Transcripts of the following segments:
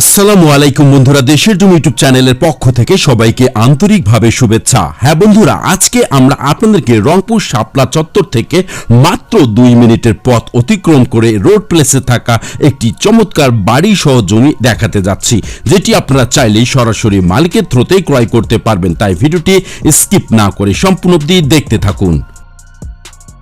আসসালামু আলাইকুম বন্ধুরা, দেশের জমি ইউটিউব চ্যানেলের পক্ষ থেকে সবাইকে আন্তরিকভাবে শুভেচ্ছা। হ্যাঁ বন্ধুরা, আজকে আমরা আপনাদেরকে রংপুর শাপলা চত্বর থেকে মাত্র দুই মিনিটের পথ অতিক্রম করে রোড প্লেসে থাকা একটি চমৎকার বাড়ি সহ জমি দেখাতে যাচ্ছি, যেটি আপনারা চাইলেই সরাসরি মালিকের থ্রোতেই ক্রয় করতে পারবেন। তাই ভিডিওটি স্কিপ না করে সম্পূর্ণ অবধি দেখতে থাকুন।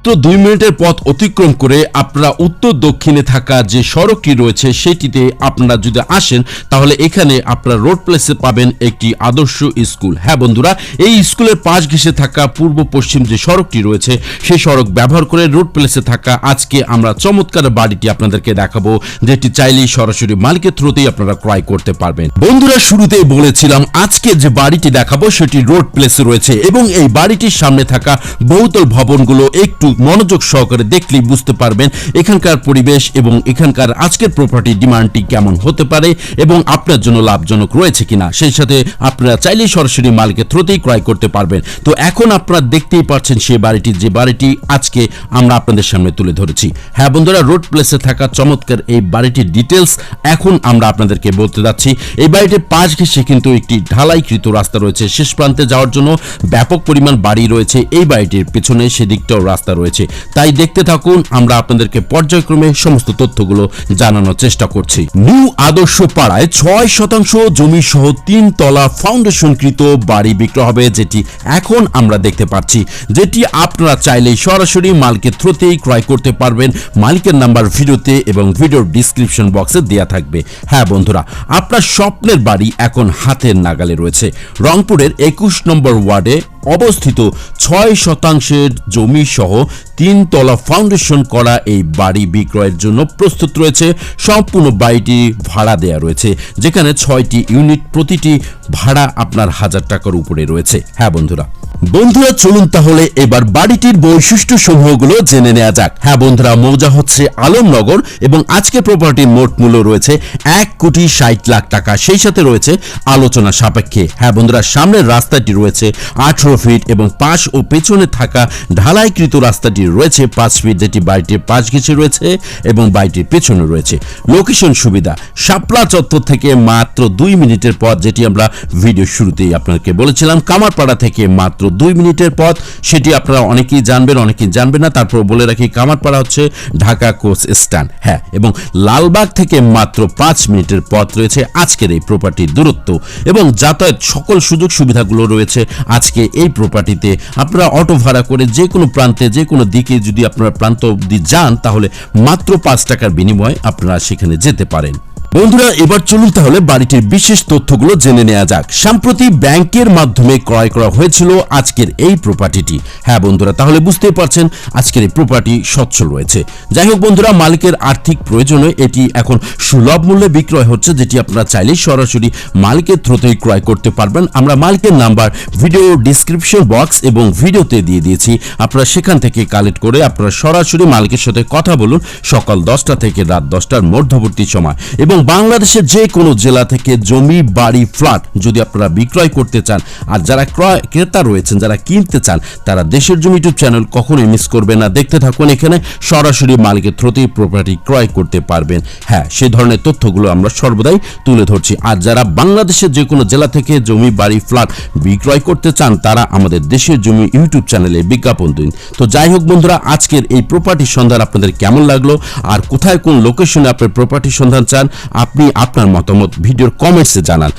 তো দুই মিনিটের পথ অতিক্রম করে আপনারা উত্তর দক্ষিণে থাকা যে সড়কটি রয়েছে, সেটিতে আপনারা যদি আসেন, তাহলে এখানে আপনারা রোড প্লেসে পাবেন একটি আদর্শ স্কুল। হ্যাঁ বন্ধুরা, এই স্কুলের পাশ ঘেসে থাকা পূর্ব পশ্চিম যে সড়কটি রয়েছে, সেই সড়ক ব্যবহার করে রোড প্লেসে থাকা আজকে আমরা চমৎকার বাড়িটি আপনাদেরকে দেখাবো, যেটি চাইলেই সরাসরি মালিকের থ্রুতেই আপনারা ক্রয় করতে পারবেন। বন্ধুরা, শুরুতেই বলেছিলাম, আজকে যে বাড়িটি দেখাবো, সেটি রোড প্লেসে রয়েছে এবং এই বাড়িটির সামনে থাকা বহুতল ভবনগুলো একটু মনোযোগ সহকারে দেখলেই বুঝতে পারবেন এখানকার পরিবেশ এবং এখানকার আজকের প্রপার্টি ডিমান্ডটি কেমন হতে পারে এবং আপনার জন্য লাভজনক রয়েছে কিনা। সেই সাথে আপনারা চাইলেই সরাসরি মালিকের থ্রোতেই ক্রয় করতে পারবেন। তো এখন আপনারা দেখতেই পাচ্ছেন সেই বাড়িটি, যে বাড়িটি আজকে আমরা আপনাদের সামনে তুলে ধরেছি। হ্যাঁ বন্ধুরা রোড প্লেসে থাকা চমৎকার এই বাড়িটির ডিটেলস এখন আমরা আপনাদেরকে বলতে যাচ্ছি। এই বাড়িটির পাশ ঘেসে কিন্তু একটি ঢালাইকৃত রাস্তা রয়েছে। শেষ প্রান্তে যাওয়ার জন্য ব্যাপক পরিমাণ বাড়ি রয়েছে। এই বাড়িটির পেছনে সেদিকটাও রাস্তা রয়েছে। তাই দেখতে থাকুন, আমরা আপনাদেরকে পর্যায়ক্রমে সমস্ত তথ্যগুলো জানানোর চেষ্টা করছি। নিউ আদর্শ পাড়ায় ছয় শতাংশ জমি সহ তিন তলা ফাউন্ডেশনকৃত বাড়ি বিক্রয় হবে, যেটি এখন আমরা দেখতে পাচ্ছি। যেটি আপনারা চাইলেই সরাসরি মালিকের থ্রুতেই ক্রয় করতে পারবেন। মালিকের নাম্বার ভিডিওতে এবং ভিডিওর ডিসক্রিপশন বক্সে দেওয়া থাকবে। হ্যাঁ বন্ধুরা, আপনার স্বপ্নের বাড়ি এখন হাতের নাগালে রয়েছে। রংপুরের একুশ নম্বর ওয়ার্ডে অবস্থিত ছয় শতাংশের জমি সহ তিন তলা ফাউন্ডেশন করা এই বাড়ি বিক্রয়ের জন্য প্রস্তুত রয়েছে। সম্পূর্ণ বাড়িটি ভাড়া দেয়া রয়েছে, যেখানে ছয়টি ইউনিট, প্রতিটি ভাড়া আপনার হাজার টাকার উপরে রয়েছে। হ্যাঁ বন্ধুরা। বন্ধুরা, চলুন তাহলে এবার বাড়িটির বৈশিষ্ট্য সমূহগুলো জেনে নেওয়া যাক। হ্যাঁ বন্ধুরা, মৌজা হচ্ছে আলমনগর এবং আজকে প্রপার্টির মোট মূল্য রয়েছে এক কোটি ষাট লাখ টাকা। সেই সাথে রয়েছে আলোচনা সাপেক্ষে। হ্যাঁ বন্ধুরা, সামনের রাস্তাটি রয়েছে আঠারো ফিট এবং পাশ ও পেছনে থাকা ঢালাইকৃত রাস্তাটি রয়েছে, পাঁচ ফিট যেটি বাড়িটির পাশ ঘেঁষে রয়েছে এবং বাড়িটির পেছনে রয়েছে। লোকেশন সুবিধা, শাপলা চত্বর থেকে মাত্র দুই মিনিটের পথ, যেটি আমরা ভিডিও শুরুতেই আপনাকে বলেছিলাম। কামারপাড়া থেকে মাত্র দুই মিনিটের পথ, সেটি আপনারা অনেকেই জানবেন অনেকেই জানবেন না। তারপর বলে রাখি, কামারপাড়া হচ্ছে ঢাকা কোচ স্ট্যান্ড। হ্যাঁ এবং লালবাগ থেকে মাত্র পাঁচ মিনিটের পথ রয়েছে আজকের এই প্রপার্টির দূরত্ব। এবং যাতায়াত সকল সুযোগ সুবিধাগুলো রয়েছে আজকে এই প্রপার্টিতে আপনারা অটো ভাড়া করে যে কোনো প্রান্তে, যে কোনো দিকে যদি আপনারা প্রান্ত অব্দি যান তাহলে মাত্র পাঁচ টাকার বিনিময়ে আপনারা সেখানে যেতে পারেন। বন্ধুরা, এবার চলুন তাহলে বাড়িটির বিশেষ তথ্যগুলো জেনে নেওয়া যাক। সম্প্রতি ব্যাংকের মাধ্যমে ক্রয় করা হয়েছিল আজকের এই প্রপার্টিটি হ্যাঁ বন্ধুরা, তাহলে বুঝতেই পারছেন আজকের এই প্রপার্টি সচ্ছল রয়েছে। যাই হোক বন্ধুরা, মালিকের আর্থিক প্রয়োজনে এটি এখন সুলভ মূল্যে বিক্রয় হচ্ছে, যেটি আপনারা চাইলেই সরাসরি মালিকের থ্রোতেই ক্রয় করতে পারবেন। আমরা মালিকের নাম্বার ভিডিও ডিসক্রিপশন বক্স এবং ভিডিওতে দিয়ে দিয়েছি। আপনারা সেখান থেকে কালেক্ট করে আপনারা সরাসরি মালিকের সাথে কথা বলুন। সকাল দশটা থেকে রাত দশটার মধ্যবর্তী সময়। এবং বাংলাদেশের যে কোনো জেলা থেকে জমি, বাড়ি, ফ্ল্যাট যদি আপনারা বিক্রয় করতে চান আর যারা ক্রয় ক্রেতা রয়েছেন, যারা কিনতে চান, তারা দেশের জমি ইউটিউব চ্যানেল কখনোই মিস করবেন না। দেখতে থাকুন এখানে সরাসরি মালিকের থ্রোতেই প্রপার্টি ক্রয় করতে পারবেন। হ্যাঁ সে ধরনের তথ্যগুলো আমরা সর্বদাই তুলে ধরছি। আর যারা বাংলাদেশের যে কোনো জেলা থেকে জমি, বাড়ি, ফ্ল্যাট বিক্রয় করতে চান, তারা আমাদের দেশের জমি ইউটিউব চ্যানেলে বিজ্ঞাপন দিন। তো যাই হোক বন্ধুরা, আজকের এই প্রপার্টির সন্ধান আপনাদের কেমন লাগল? আর কোথায় কোন লোকেশনে আপনার প্রপার্টির সন্ধান চান? আপনি আপনার মতামত ভিডিওর কমেন্টসে জানান।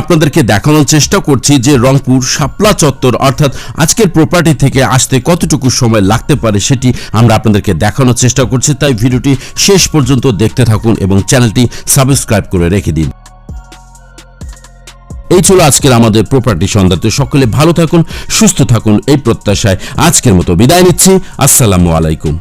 আপনাদেরকে দেখানোর চেষ্টা করছি যে রংপুর শাপলা চত্বর অর্থাৎ আজকের প্রপার্টি থেকে আসতে কতটুকু সময় লাগতে পারে সেটি আমরা আপনাদেরকে দেখানোর চেষ্টা করছি। তাই ভিডিওটি শেষ পর্যন্ত দেখতে থাকুন এবং চ্যানেলটি সাবস্ক্রাইব করে রেখে দিন। এই ছিল আজকের আমাদের প্রপার্টি সন্ধ্যাতে সকলে ভালো থাকুন, সুস্থ থাকুন, এই প্রত্যাশায় আজকের মতো বিদায় নিচ্ছি। আসসালামু আলাইকুম।